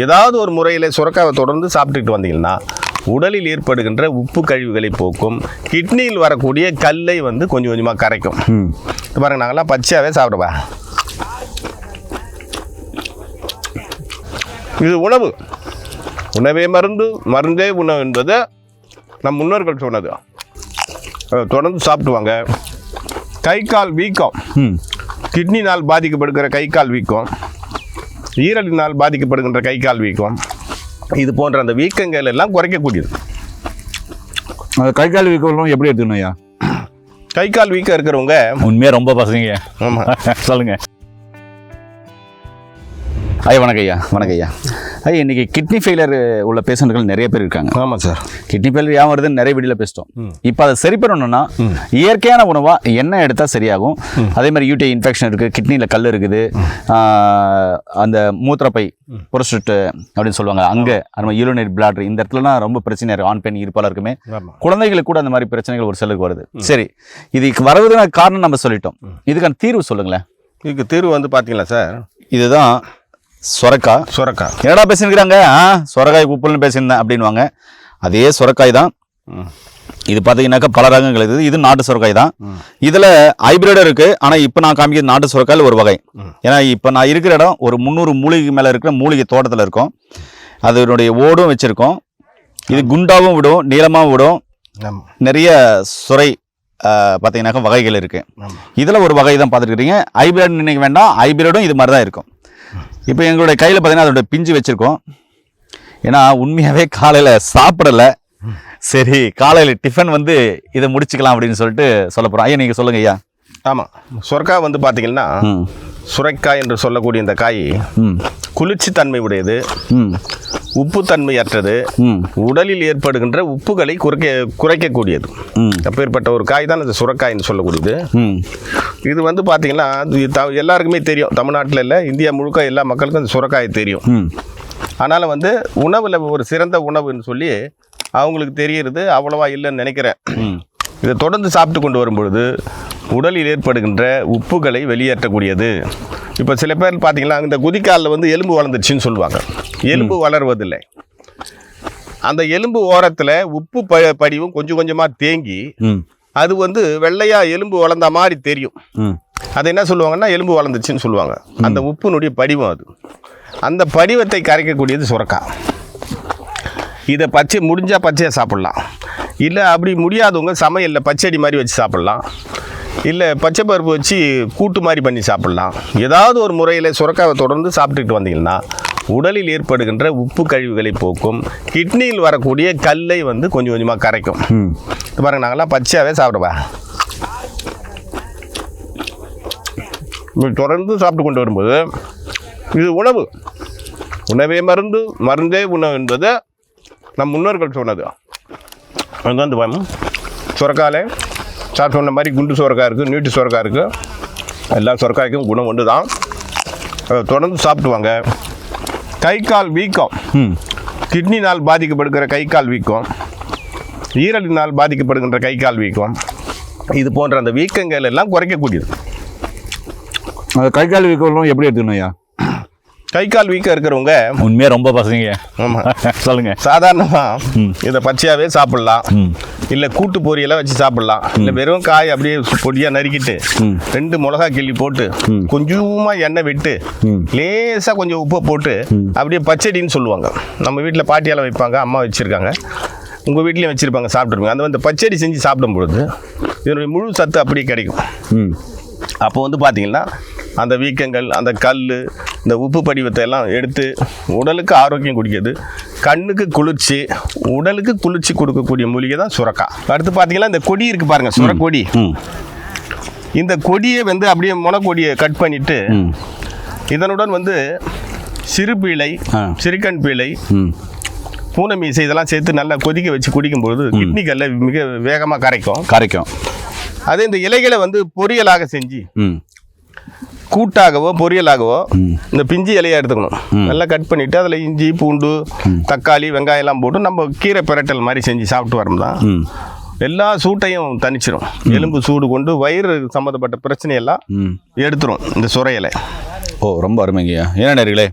ஏதாவது ஒரு முறையில் சுரக்காவை தொடர்ந்து சாப்பிட்டுட்டு வந்தீங்கன்னா உடலில் ஏற்படுகின்ற உப்பு கழிவுகளை போக்கும் கிட்னியில் வரக்கூடிய கல்லை வந்து கொஞ்சம் கொஞ்சமாக கரைக்கும். பாருங்க நாங்களாம் பச்சையாகவே சாப்பிடுவா இது உணவு. உணவே மருந்து மருந்தே உணவு என்பது நம் முன்னோர்கள் சொன்னது. தொடர்ந்து சாப்பிடுவாங்க. கை கால் வீக்கம். கிட்னினால் பாதிக்கப்படுகிற கை கால் வீக்கம். ஈரலினால் பாதிக்கப்படுகின்ற கை கால் வீக்கம். இது போன்ற அந்த வீக்கங்கள் எல்லாம் குறைக்கக்கூடியது. கை கால் வீக்கம் எப்படி எடுத்துக்கணும் ஐயா? கை கால் வீக்கம் இருக்கிறவங்க உண்மையாக ரொம்ப பசங்க ஆமாம் சொல்லுங்க. ஐயா வணக்கம் ஐயா வணக்கம் ஐயா ஐயா இன்னைக்கு கிட்னி ஃபெயிலியர் உள்ள பேஷண்ட்கள் நிறைய பேர் இருக்காங்க. ஆமாம் சார். கிட்னி ஃபெயிலியர் ஏன் வருதுன்னு நிறைய வீடியோல பேசிட்டோம். இப்போ அதை சரி பண்ணணும்னா இயற்கையான உணவா என்ன எடுத்தா சரியாகும். அதே மாதிரி யூடி இன்ஃபெக்ஷன் இருக்கு கிட்னியில் கல் இருக்குது. அந்த மூத்திரப்பை புரஸ்டியூட் அப்படின்னு சொல்லுவாங்க. அங்கே நம்ம யூரினரி பிளாடர் இந்த இடத்துலலாம் ரொம்ப பிரச்சனை இருக்கு ஆண் பெண் இருப்பாளருக்குமே ஆமாம் குழந்தைகளுக்கு கூட அந்த மாதிரி பிரச்சனைகள் ஒரு சிலருக்கு வருது. சரி இதுக்கு வரதுக்கான காரணம் நம்ம சொல்லிட்டோம். இதுக்கான தீர்வு சொல்லுங்களேன். இதுக்கு தீர்வு வந்து பார்த்தீங்களா சார்? இதுதான் சொரக்காய். சுரக்காய். என்னடா பேசினுக்கிறாங்க ஆ சொரக்காய் உப்புன்னு பேசியிருந்தேன் அப்படின்வாங்க அதே சொரக்காய் தான். இது பார்த்தீங்கன்னாக்கா பல ரகங்கள் இருக்குது இது நாட்டு சுரக்காய் தான். இதில் ஹைபிரிடும் இருக்குது ஆனால் இப்போ நான் காமிக்கிறது நாட்டு சுரக்காயில் ஒரு வகை. ஏன்னா இப்போ நான் இருக்கிற இடம் ஒரு முந்நூறு மூலிகை மேலே இருக்கிற மூலிகை தோட்டத்தில் இருக்கும். அதனுடைய ஓடும் வச்சுருக்கோம். இது குண்டாவும் விடும் நீளமாகவும் விடும். நிறைய சுரை பார்த்தீங்கன்னாக்கா வகைகள் இருக்குது இதில் ஒரு வகை தான் பார்த்துருக்கீங்க ஹைபிரிட் நினைக்க வேண்டாம். ஹைபிரிடும் இது மாதிரி தான் இருக்கும். இப்போ எங்களுடைய கையில் பார்த்தீங்கன்னா அதோட பிஞ்சு வச்சுருக்கோம். ஏன்னா உண்மையாகவே காலையில் சாப்பிடலை. சரி காலையில் டிஃபன் வந்து இதை முடிச்சுக்கலாம் அப்படின்னு சொல்லிட்டு சொல்ல போகிறோம் ஐயா நீங்கள் சொல்லுங்க ஐயா. ஆமாம் சுரக்காய் வந்து பார்த்தீங்கன்னா சுரைக்காய் என்று சொல்லக்கூடிய இந்த காய் ம். குளிர்ச்சி தன்மை உடையது உப்புத்தன்மையற்றது உடலில் ஏற்படுகின்ற உப்புகளை குறைக்க குறைக்கக்கூடியது. அப்பேற்பட்ட ஒரு காய் தான் இந்த சுரக்காய்ன்னு சொல்லக்கூடியது. ம். இது வந்து பார்த்தீங்கன்னா எல்லாருக்குமே தெரியும். தமிழ்நாட்டில் இல்லை இந்தியா முழுக்க எல்லா மக்களுக்கும் இந்த சுரக்காய் தெரியும். ஆனாலும் வந்து உணவில் ஒரு சிறந்த உணவுன்னு சொல்லி அவங்களுக்கு தெரியறது அவ்வளவா இல்லைன்னு நினைக்கிறேன். இதை தொடர்ந்து சாப்பிட்டு கொண்டு வரும்பொழுது உடலில் ஏற்படுகின்ற உப்புகளை வெளியேற்றக்கூடியது. இப்போ சில பேர் பார்த்தீங்கன்னா இந்த குதிக்காலில் வந்து எலும்பு வளர்ந்துருச்சுன்னு சொல்லுவாங்க. எலும்பு வளர்வதில்லை. அந்த எலும்பு ஓரத்தில் உப்பு ப படிவும் கொஞ்சம் கொஞ்சமாக தேங்கி அது வந்து வெள்ளையாக எலும்பு வளர்ந்த மாதிரி தெரியும். அது என்ன சொல்லுவாங்கன்னா எலும்பு வளர்ந்துச்சுன்னு சொல்லுவாங்க. அந்த உப்புனுடைய படிவம் அது. அந்த படிவத்தை கரைக்கக்கூடியது சுரக்காய். இதை பச்சை முடிஞ்சால் பச்சையாக சாப்பிட்லாம். இல்லை அப்படி முடியாதவங்க சமையலில் பச்சடி மாதிரி வச்சு சாப்பிட்லாம். இல்லை பச்சை பருப்பு வச்சு கூட்டு மாதிரி பண்ணி சாப்பிட்லாம். ஏதாவது ஒரு முறையில் சுரக்காவை தொடர்ந்து சாப்பிட்டுட்டு வந்தீங்கன்னா உடலில் ஏற்படுகின்ற உப்பு கழிவுகளை போக்கும். கிட்னியில் வரக்கூடிய கல்லை வந்து கொஞ்சம் கொஞ்சமாக கரைக்கும். இது பாருங்க நாங்களாம் பச்சையாகவே சாப்பிடுவா இப்படி தொடர்ந்து சாப்பிட்டு கொண்டு வரும்போது இது உணவு. உணவே மருந்து மருந்தே உணவு என்பது நம் முன்னோர்கள் சொன்னது. அதுதான் இந்த பயம் சுரக்காயில் சார் சொன்ன மாதிரி குண்டு சுரக்காய் இருக்குது நீட்டு சுரக்காய் இருக்குது எல்லா சுரக்காய்க்கும் குணம் ஒன்று தான் தொடர்ந்து சாப்பிடுவாங்க. கை கால் வீக்கம். ம். கிட்னினால் பாதிக்கப்படுகிற கை கால் வீக்கம். ஈரலினால் பாதிக்கப்படுகின்ற கை கால் வீக்கம். இது போன்ற அந்த வீக்கங்கள் எல்லாம் குறைக்கக்கூடியது. அது கை கால் வீக்கம் எப்படி எடுத்துக்கணும் ஐயா? கை கால் வீக்கம் இருக்கிறவங்க உண்மையாக ரொம்ப பசங்க. ஆமாம் சொல்லுங்க. சாதாரணமாக இதை பச்சையாகவே சாப்பிட்லாம். இல்லை கூட்டு பொரியலை வச்சு சாப்பிட்லாம். இல்லை வெறும் காய் அப்படியே பொடியாக நறுக்கிட்டு. ரெண்டு மிளகா கிள்ளி போட்டு கொஞ்சமாக எண்ணெய் விட்டு. லேசாக கொஞ்சம் உப்பை போட்டு அப்படியே பச்சடின்னு சொல்லுவாங்க. நம்ம வீட்டில் பாட்டியால் வைப்பாங்க அம்மா வச்சுருக்காங்க. உங்கள் வீட்லேயும் வச்சுருப்பாங்க சாப்பிட்ருப்பாங்க அந்த வந்து பச்சடி செஞ்சு சாப்பிடும் பொழுது இதனுடைய முழு சத்து அப்படியே கிடைக்கும். ம். அப்போ வந்து பார்த்தீங்கன்னா அந்த வீக்கங்கள் அந்த கல் இந்த உப்பு படிவத்தை எல்லாம் எடுத்து உடலுக்கு ஆரோக்கியம் குடிக்கிறது கண்ணுக்கு குளிர்ச்சி உடலுக்கு குளிர்ச்சி கொடுக்கக்கூடிய மூலிகை தான் சுரக்காய் அடுத்து பார்த்தீங்கன்னா இந்த கொடி இருக்கு பாருங்க சுரக்கொடி. இந்த கொடியை வந்து அப்படியே முளைக்கொடியை கட் பண்ணிட்டு ம். இதனுடன் வந்து சிறு பீளை ஆ. சிறுக்கண் பீளை ம். பூனை மீசை இதெல்லாம் சேர்த்து நல்லா கொதிக்க வச்சு குடிக்கும்பொழுது கிட்னி கல்லை மிக வேகமாக கரைக்கும். கரைக்கும். அதே இந்த இலைகளை வந்து பொரியலாக செஞ்சு கூட்டாகவோ பொரியலாகவோ. இந்த பிஞ்சு இலையை எடுத்துக்கணும். நல்லா கட் பண்ணிவிட்டு அதில் இஞ்சி பூண்டு தக்காளி வெங்காயம் எல்லாம் போட்டு நம்ம கீரை பிரட்டல் மாதிரி செஞ்சு சாப்பிட்டு வரோம்னா எல்லா சூட்டையும் தணிச்சிரும். எலும்பு சூடு கொண்டு வயிறு சம்மந்தப்பட்ட பிரச்சனையெல்லாம் எடுத்துரும் இந்த சுரையிலை. ஓ ரொம்ப அருமைங்கய்யா. ஏன்னா நேர்களே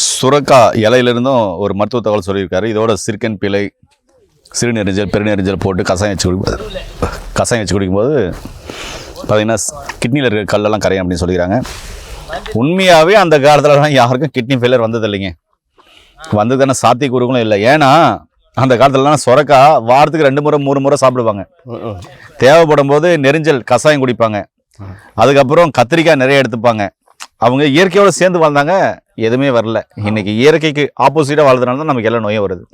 சுரக்கா இலையிலிருந்தும் ஒரு மருத்துவ தகவல் சொல்லியிருக்காரு. இதோட சிறுக்கன் பிழை சிறுநெறிஞ்சல் பெருநெறிஞ்சல் போட்டு கசாயம் வச்சு குடிக்கும்போது கசாயம் வச்சு குடிக்கும்போது பார்த்தீங்கன்னா கிட்னியில் இருக்கிற கல்லெல்லாம் கரையும் அப்படின்னு சொல்லிக்கிறாங்க. உண்மையாகவே அந்த காலத்துலலாம் யாருக்கும் கிட்னி ஃபெயிலியர் வந்தது இல்லைங்க வந்ததுக்கான சாத்தியக்கூறுகளும் இல்லை. ஏன்னா அந்த காலத்துலலாம் சுரக்கா வாரத்துக்கு ரெண்டு முறை மூணு முறை சாப்பிடுவாங்க. தேவைப்படும் போது நெரிஞ்சல் கசாயம் குடிப்பாங்க. அதுக்கப்புறம் கத்திரிக்காய் நிறைய எடுத்துப்பாங்க. அவங்க இயற்கையோடு சேர்ந்து வாழ்ந்தாங்க. எதுவுமே வரல. இன்னைக்கு இயற்கைக்கு ஆப்போசிட்டாக வாழ்றதுனால தான் நமக்கு எல்லா நோயும் வருது.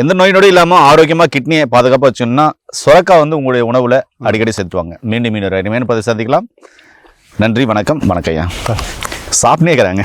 எந்த நோய் நொடி இல்லாமல் ஆரோக்கியமாக கிட்னியை பாதுகாப்பாக வச்சோம்னா சுரக்கா வந்து உங்களுடைய உணவில் அடிக்கடி சேர்த்துவாங்க மீண்டும் மீண்டும் இனிமேல் பதிவு சந்திக்கலாம். நன்றி வணக்கம் வணக்கம் ஐயா. சாப்பிட்டே இருக்கிறாங்க.